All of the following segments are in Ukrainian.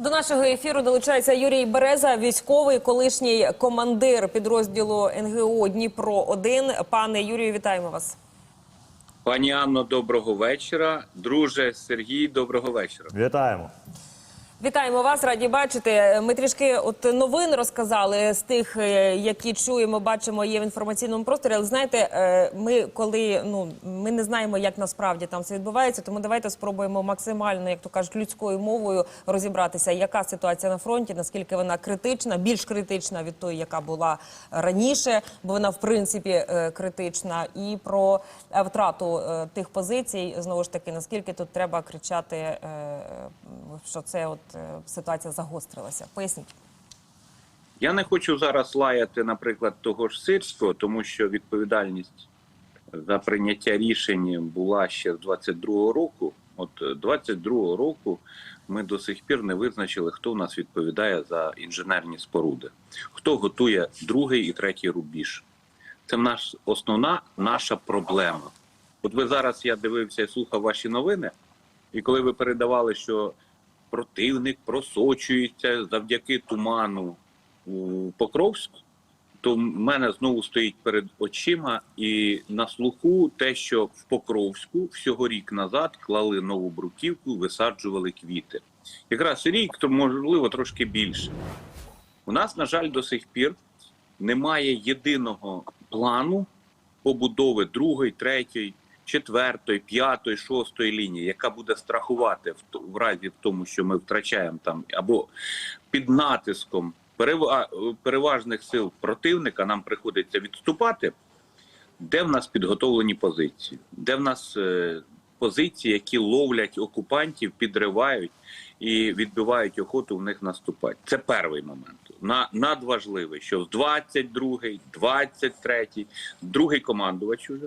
До нашого ефіру долучається Юрій Береза, військовий колишній командир підрозділу НГО Дніпро 1 Пане Юрію, вітаємо вас. Пані Анно, доброго вечора. Друже Сергій, доброго вечора. Вітаємо. Вітаємо вас, раді бачити. Ми трішки от новин розказали з тих, е, які чуємо, бачимо, є в інформаційному просторі. Але знаєте, е, ми коли ну ми не знаємо, як насправді там все відбувається, тому давайте спробуємо максимально, як то кажуть, людською мовою розібратися, яка ситуація на фронті, наскільки вона критична, більш критична від тої, яка була раніше, бо вона в принципі е, критична, і про е, втрату е, тих позицій знову ж таки, наскільки тут треба кричати, е, що це от е, ситуація загострилася. Поясніть. Я не хочу зараз лаяти, наприклад, того ж Сирського, тому що відповідальність за прийняття рішень була ще з 22-го року. От е, 22-го року ми до сих пір не визначили, хто в нас відповідає за інженерні споруди, хто готує другий і третій рубіж. Це наш основна наша проблема. От ви зараз я дивився і слухав ваші новини, і коли ви передавали, що противник просочується завдяки туману у Покровськ, то в мене знову стоїть перед очима і на слуху те, що в Покровську всього рік назад клали нову бруківку, висаджували квіти. Якраз рік, то можливо трошки більше. У нас, на жаль, до сих пір немає єдиного плану побудови другої, третьої, четвертої, п'ятої, шостої лінії, яка буде страхувати в, в разі в тому, що ми втрачаємо там або під натиском перева- переважних сил противника нам приходиться відступати. Де в нас підготовлені позиції? Де в нас е, позиції, які ловлять окупантів, підривають і відбивають охоту в них наступати? Це перший момент. На надважливий, що в 22-й, 23-й, другий командувач уже.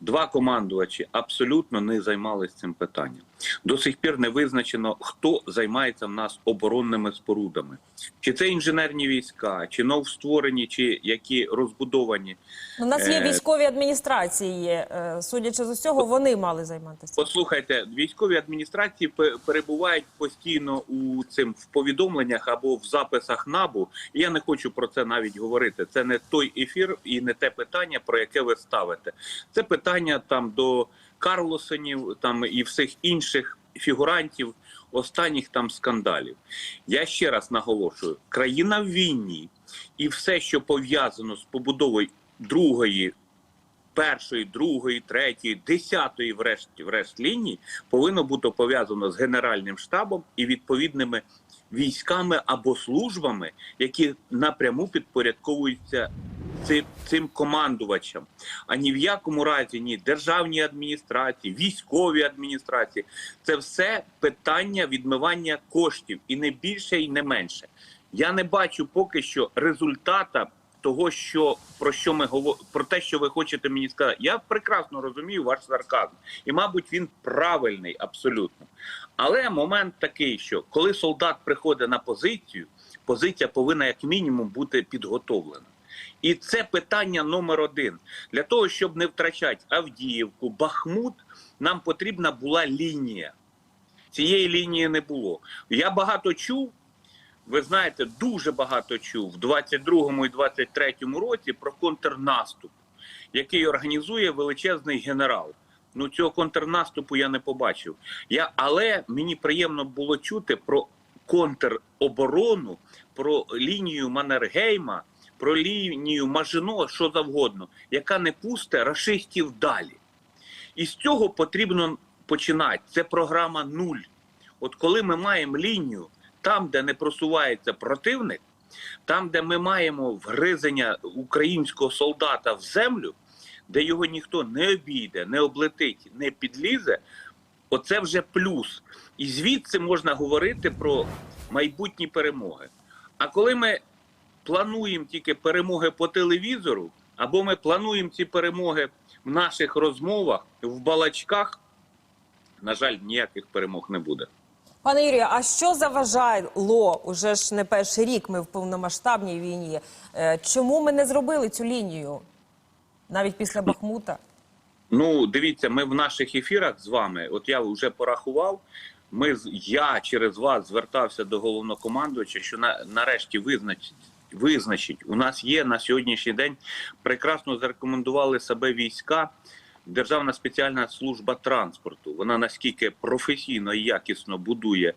Два командувачі абсолютно не займалися цим питанням. До сих пір не визначено, хто займається в нас оборонними спорудами. Чи це інженерні війська, чи новстворені, чи які розбудовані. У нас є Е, військові адміністрації. е, Судячи з усього, вони мали займатися. Послухайте, військові адміністрації пе- перебувають постійно у цим в повідомленнях або в записах набу. І я не хочу про це навіть говорити. Це не той ефір і не те питання, про яке ви ставите. Це питання там до Карлосонів, там і всіх інших фігурантів останніх там скандалів. Я ще раз наголошую: країна в війні, і все, що пов'язано з побудовою другої першої, другої, третьої, десятої, врешті, врешт лінії, повинно бути пов'язано з Генеральним штабом і відповідними військами або службами, які напряму підпорядковуються цим, цим командувачам. А ні в якому разі ні державні адміністрації, військові адміністрації. Це все питання відмивання коштів і не більше, і не менше. Я не бачу поки що результата того, що про що ми говоримо, про те, що ви хочете мені сказати. Я прекрасно розумію ваш сарказм, і, мабуть, він правильний абсолютно. Але момент такий, що коли солдат приходить на позицію, позиція повинна як мінімум бути підготовлена. І це питання номер один. Для того, щоб не втрачати Авдіївку, Бахмут, нам потрібна була лінія. Цієї лінії не було. Я багато чув. Ви знаєте, дуже багато чув в 22-му і 23-му році про контрнаступ, який організує величезний генерал. Ну цього контрнаступу я не побачив. Я, але мені приємно було чути про контроборону, про лінію Маннергейма, про лінію Мажино, що завгодно, яка не пусте рашистів далі. І з цього потрібно починати. Це програма нуль. От коли ми маємо лінію там, де не просувається противник, там, де ми маємо вгризення українського солдата в землю, де його ніхто не обійде, не облетить, не підлізе, оце вже плюс. І звідси можна говорити про майбутні перемоги. А коли ми плануємо тільки перемоги по телевізору, або ми плануємо ці перемоги в наших розмовах, в балачках, на жаль, ніяких перемог не буде. Пане Юрію, а що заважало уже ж не перший рік? Ми в повномасштабній війні. Е, Чому ми не зробили цю лінію навіть після Бахмута? Ну, дивіться, ми в наших ефірах з вами, от я вже порахував, ми я через вас звертався до головнокомандувача, що на нарешті визначить. Визначить, у нас є на сьогоднішній день прекрасно зарекомендували себе війська. Державна спеціальна служба транспорту. Вона наскільки професійно і якісно будує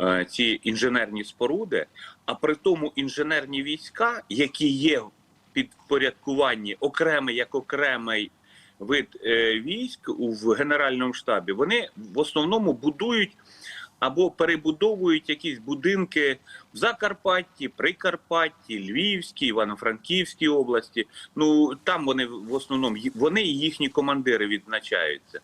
е, ці інженерні споруди, а при тому інженерні війська, які є в підпорядкуванні окремий як окремий вид е, військ у в генеральному штабі, вони в основному будують або перебудовують якісь будинки в Закарпатті, Прикарпатті, Львівській, Івано-Франківській області. Ну там вони в основному вони і їхні командири відзначаються.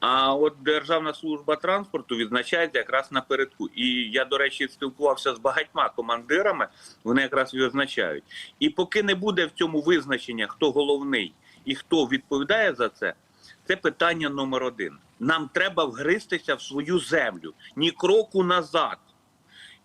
А от Державна служба транспорту відзначається якраз напередку. І я, до речі, спілкувався з багатьма командирами. Вони якраз відзначають. І поки не буде в цьому визначення, хто головний і хто відповідає за це, це питання номер один. Нам треба вгристися в свою землю, ні кроку назад.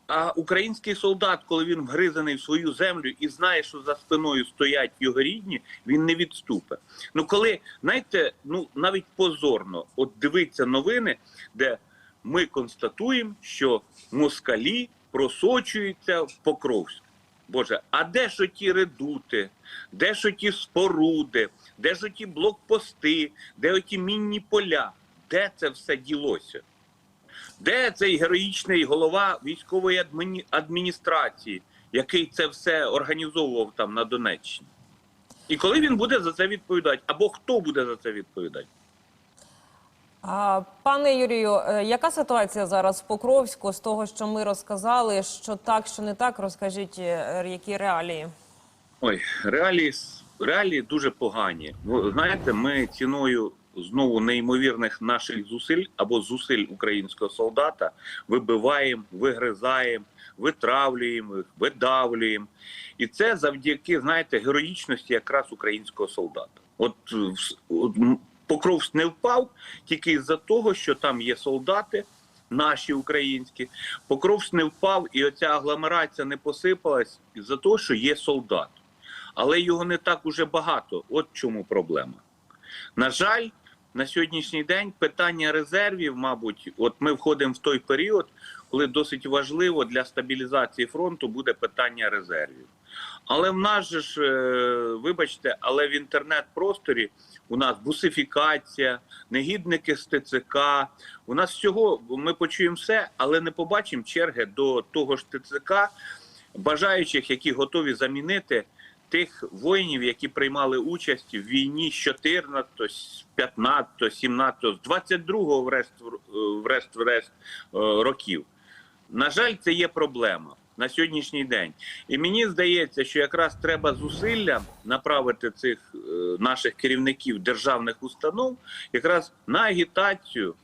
А український солдат, коли він вгризаний в свою землю і знає, що за спиною стоять його рідні, він не відступить. Ну коли знаєте, ну навіть позорно, от дивиться новини, де ми констатуємо, що москалі просочуються в Покровськ. Боже, а де ж ті редути, де ж ті споруди, де ж ті блокпости, де оті мінні поля? Де це все ділося? Де цей героїчний голова військової адміні- адміністрації, який це все організовував там на Донеччині? І коли він буде за це відповідати? Або хто буде за це відповідати? Пане Юрію, е, яка ситуація зараз в Покровську з того, що ми розказали, що так, що не так, розкажіть, е, які реалії? Ой, реалії, реалії дуже погані. Знаєте, ми ціною знову неймовірних наших зусиль або зусиль українського солдата вибиваємо, вигризаємо, витравлюємо, видавлюємо. І це завдяки, знаєте, героїчності якраз українського солдата. От, е, от Покровськ не впав тільки із-за того, що там є солдати. Наші українські Покровськ не впав, і оця агломерація не посипалась із-за того, що є солдат. Але його не так уже багато. От чому проблема. На жаль, на сьогоднішній день питання резервів, мабуть, от ми входимо в той період, коли досить важливо для стабілізації фронту буде питання резервів. Але в нас же ж, е, вибачте, але в інтернет-просторі у нас бусифікація, негідники з ТЦК. У нас всього ми почуємо все, але не побачимо черги до того ж ТЦК, бажаючих, які готові замінити тих воїнів, які приймали участь в війні з 14, з 15, 17, з 22 врешт, врешт-врешт е, років. На жаль, це є проблема на сьогоднішній день. І мені здається, що якраз треба зусилля направити цих е, наших керівників державних установ якраз на агітацію,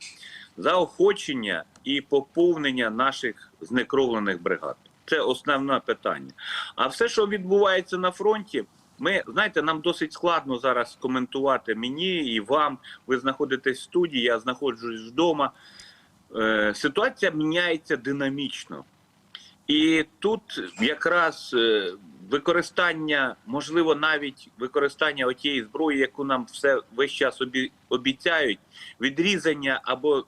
заохочення і поповнення наших знекровлених бригад. Це основне питання. А все, що відбувається на фронті, ми знаєте, нам досить складно зараз коментувати мені і вам. Ви знаходитесь в студії, я знаходжусь вдома. Е, ситуація міняється динамічно. І тут якраз е, використання, можливо, навіть використання отієї зброї, яку нам все весь час обі- обіцяють, відрізання або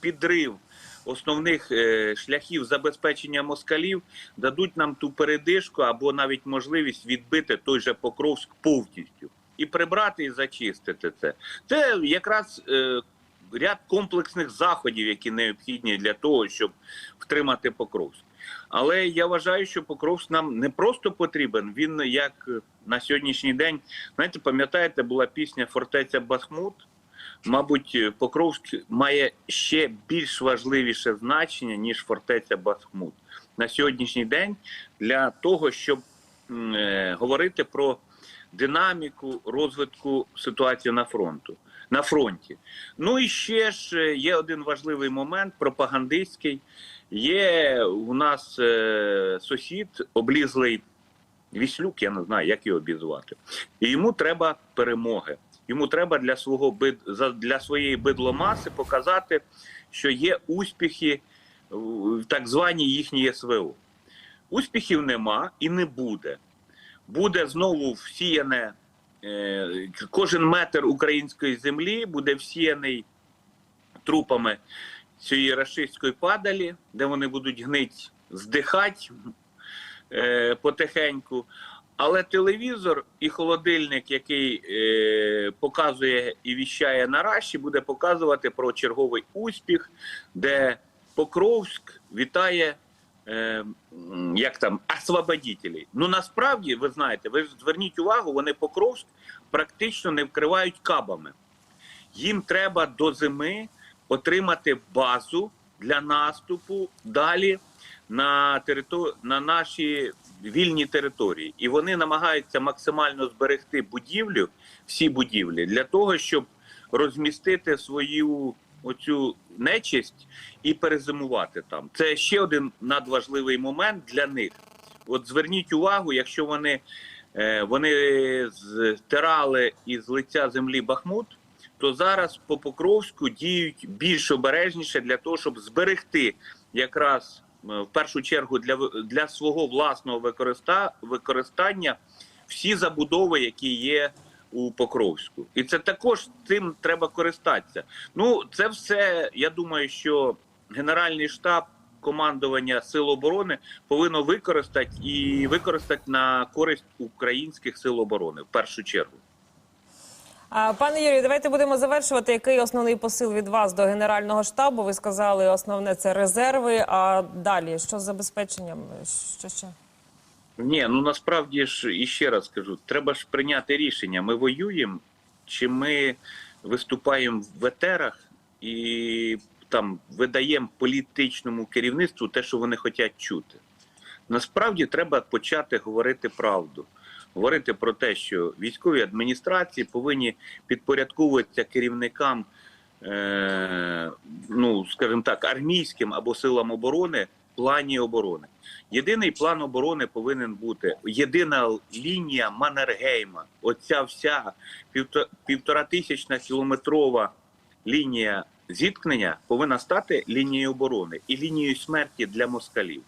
підрив основних е, шляхів забезпечення москалів дадуть нам ту передишку або навіть можливість відбити той же Покровськ повністю і прибрати і зачистити це. Це якраз е, ряд комплексних заходів, які необхідні для того, щоб втримати Покровськ. Але я вважаю, що Покровськ нам не просто потрібен. Він як на сьогоднішній день, знаєте, пам'ятаєте, була пісня Фортеця Бахмут. Мабуть, Покровськ має ще більш важливіше значення ніж фортеця Бахмут на сьогоднішній день для того, щоб е, говорити про динаміку розвитку ситуації на фронту на фронті. Ну і ще ж е, є один важливий момент пропагандистський. Є у нас е, сусід, облізлий Віслюк, я не знаю, як його обізвати. І йому треба перемоги. Йому треба для свого бид для своєї бидломаси показати, що є успіхи в так званій їхній СВО. Успіхів нема і не буде. Буде знову всіяне е, кожен метр української землі буде всіяний трупами цієї рашистської падалі, де вони будуть гнить, здихати е, потихеньку. Але телевізор і холодильник, який е, показує і віщає на Раші, буде показувати про черговий успіх, де Покровськ вітає е, як там освободителей. Ну насправді ви знаєте, ви зверніть увагу, вони Покровськ практично не вкривають кабами. Їм треба до зими отримати базу для наступу далі на територ... на наші вільні території, і вони намагаються максимально зберегти будівлю, всі будівлі, для того, щоб розмістити свою оцю нечисть і перезимувати там. Це ще один надважливий момент для них. От зверніть увагу, якщо вони, е, вони стирали із лиця землі Бахмут, то зараз по Покровську діють більш обережніше для того, щоб зберегти якраз е, в першу чергу для, для свого власного використа, використання всі забудови, які є у Покровську. І це також цим треба користатися. Ну, це все, я думаю, що Генеральний штаб командування Сил оборони повинно використати і використати на користь українських сил оборони в першу чергу. Пане Юрію, давайте будемо завершувати. Який основний посил від вас до Генерального штабу? Ви сказали, основне це резерви. А далі що з забезпеченням? Що ще? Ні, ну насправді ж і ще раз кажу, треба ж прийняти рішення. Ми воюємо, чи ми виступаємо в етерах і там видаємо політичному керівництву те, що вони хочуть чути. Насправді треба почати говорити правду. Говорити про те, що військові адміністрації повинні підпорядковуватися керівникам, е, ну скажімо так, армійським або силам оборони плані оборони. Єдиний план оборони повинен бути єдина лінія Маннергейма. Оця вся півто- півтора тисячна кілометрова лінія зіткнення повинна стати лінією оборони і лінією смерті для москалів.